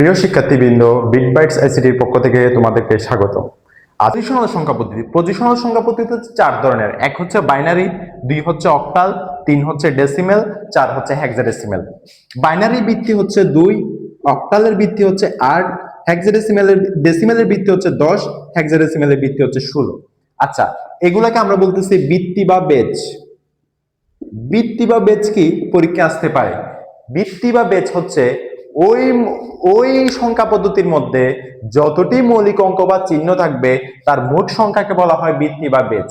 প্রিয় শিক্ষার্থীবৃন্দ বিটবাইটস আইসিটির পক্ষ থেকে তোমাদেরকে স্বাগত পজিশনাল সংখ্যা পদ্ধতি। পজিশনাল সংখ্যা পদ্ধতি হচ্ছে চার ধরনের। এক হচ্ছে বাইনারি দুই হচ্ছে অক্টাল তিন হচ্ছে ডেসিমেল চার হচ্ছে হেক্সাডেসিমেল বাইনারি ভিত্তি হচ্ছে দুই অক্টালের ভিত্তি হচ্ছে আট হেক্সাডেসিমেলের ডেসিমেলের ভিত্তি হচ্ছে দশ হেক্সাডেসিমেলের ভিত্তি হচ্ছে ষোলো। আচ্ছা এগুলাকে আমরা বলতেছি বৃত্তি বা বেচ। বৃত্তি বা বেচ কি? পরীক্ষা আসতে পারে। বৃত্তি বা বেচ হচ্ছে ওই ওই সংখ্যা পদ্ধতির মধ্যে যতটি মৌলিক অঙ্ক বা চিহ্ন থাকবে, তার মোট সংখ্যাকে বলা হয় বৃত্তি বা বেচ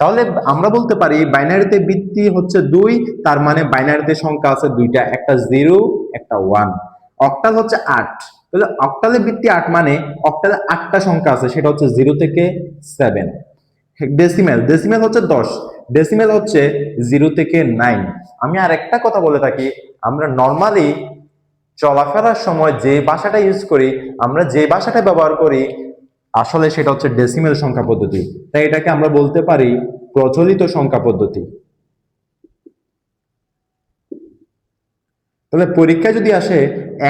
তাহলে আমরা বলতে পারি বাইনারিতে বৃত্তি হচ্ছে দুই, তার মানে বাইনারিতে সংখ্যা আছে দুইটা, একটা জিরো, একটা ওয়ান। অক্টাল হচ্ছে আট। তাহলে অক্টালে বৃত্তি আট মানে অক্টালে আটটা সংখ্যা আছে, সেটা হচ্ছে জিরো থেকে সেভেন। ডেসিমেল ডেসিমেল হচ্ছে দশ, ডেসিমেল হচ্ছে জিরো থেকে নাইন। আমি আর একটা কথা বলে থাকি, আমরা নর্মালি চলাফেরার সময় যে ভাষাটা ইউজ করি, আমরা যে ভাষাটা ব্যবহার করি, আসলে সেটা হচ্ছে ডেসিমেল সংখ্যা পদ্ধতি। তাই এটাকে আমরা বলতে পারি প্রচলিত সংখ্যা পদ্ধতি। তাহলে পরীক্ষায় যদি আসে,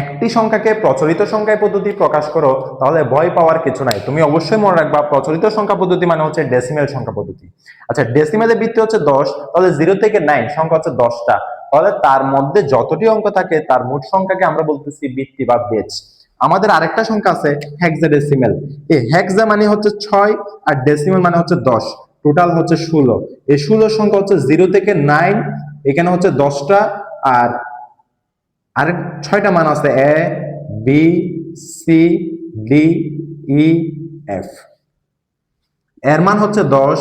একটি সংখ্যাকে প্রচলিত সংখ্যা পদ্ধতি প্রকাশ করো, তাহলে ভয় পাওয়ার কিছু নাই। তুমি অবশ্যই মনে রাখবা, প্রচলিত সংখ্যা পদ্ধতি মানে হচ্ছে ডেসিমেল সংখ্যা পদ্ধতি। আচ্ছা ডেসিমেলের ভিত্তি হচ্ছে দশ, তাহলে জিরো থেকে নাইন সংখ্যা হচ্ছে দশটা। তাহলে তার মধ্যে যতটি অঙ্ক থাকে, তার মোট সংখ্যাকে আমরা বলতেছি বৃত্তি বা বেচ আমাদের আরেকটা সংখ্যা আছে হেক্সাডেসিমেল এই হেক্সা মানে হচ্ছে ছয় আর ডেসিমেল মানে হচ্ছে দশ। টোটাল হচ্ছে ষোলো। এই ষোলো সংখ্যা হচ্ছে জিরো থেকে নাইন এখানে হচ্ছে দশটা আর আরেক ছয়টা মান আছে A B C D E F এর মান হচ্ছে দশ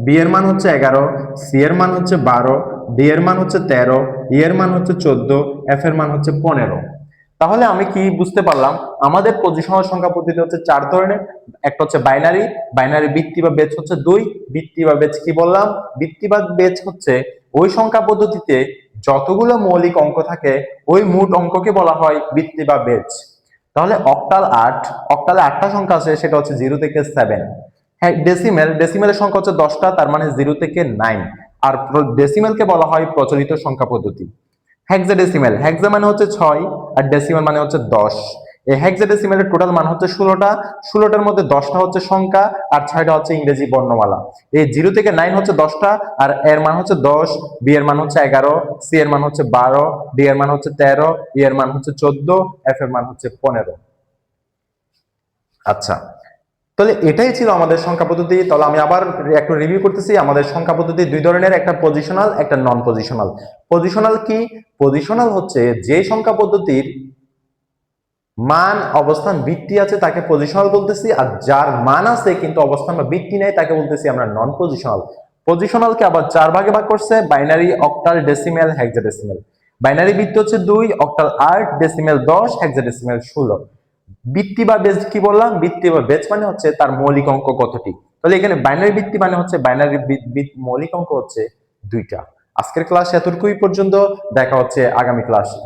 বি এর মান হচ্ছে এগারো সি এর মান হচ্ছে বারো ডি এর মান হচ্ছে তেরো ই এর মান হচ্ছে চোদ্দ এফ এর মান হচ্ছে পনেরো। তাহলে আমি কি বুঝতে পারলাম? আমাদের পজিশনাল সংখ্যা পদ্ধতি হচ্ছে চার ধরনের। একটা হচ্ছে বাইনারি বাইনারি বৃত্তি বা বেচ হচ্ছে দুই বৃত্তি বা বেচ কি বললাম? বৃত্তি বা বেচ হচ্ছে ওই সংখ্যা পদ্ধতিতে যতগুলো মৌলিক অঙ্ক থাকে, ওই মোট অঙ্ককে বলা হয় বৃত্তি বা বেচ তাহলে অক্টাল আট অক্টালে আটটা সংখ্যা আছে, সেটা হচ্ছে জিরো থেকে সেভেন হ্যাঁ ডেসিমেল ডেসিমেলের সংখ্যা হচ্ছে দশটা, তার মানে জিরো থেকে নাইন আর ডেসিমেলকে বলা হয় প্রচলিত সংখ্যা পদ্ধতি। হেক্সাডেসিমেল হেক্সা মানে হচ্ছে ছয় আর ডেসিমেল মানে হচ্ছে দশ। এই হেক্সাডেসিমেলের টোটাল মান হচ্ছে ষোলোটা, ষোলোটার মধ্যে দশটা হচ্ছে সংখ্যা আর ছয়টা হচ্ছে ইংরেজি বর্ণমালা। এই জিরো থেকে নাইন হচ্ছে দশটা আর এর মান হচ্ছে দশ বি এর মান হচ্ছে এগারো সি এর মান হচ্ছে বারো ডি এর মান হচ্ছে তেরো ই এর মান হচ্ছে চোদ্দ এফ এর মান হচ্ছে পনেরো। আচ্ছা। তাহলে এটাই ছিল আমাদের সংখ্যা পদ্ধতি। তাহলে আমি আবার একটু রিভিউ করতেছি। আমাদের সংখ্যা পদ্ধতি দুই ধরনের, একটা পজিশনাল একটা নন পজিশনাল পজিশনাল কি? পজিশনাল হচ্ছে যে সংখ্যা পদ্ধতির মান, অবস্থান, বৃত্তি আছে তাকে পজিশনাল বলতেছি, আর যার মান আছে কিন্তু অবস্থান বা বৃত্তি নেই তাকে বলতেছি আমরা নন পজিশনাল পজিশনালকে আবার চার ভাগে ভাগ করছে binary octal decimal hexadecimal binary বৃত্তি হচ্ছে দুই অক্টাল আট ডেসিমেল দশ হেক্সাডেসিমেল ষোলো। বৃত্তি বা বেজ কি বললাম? বৃত্তি বা বেজ মানে হচ্ছে তার মৌলিক অঙ্ক কতটি? তাহলে এখানে বাইনারি বৃত্তি মানে হচ্ছে বাইনারি মৌলিক অঙ্ক হচ্ছে দুইটা। আজকের ক্লাস এতটুকুই পর্যন্ত। দেখা হচ্ছে আগামী ক্লাসে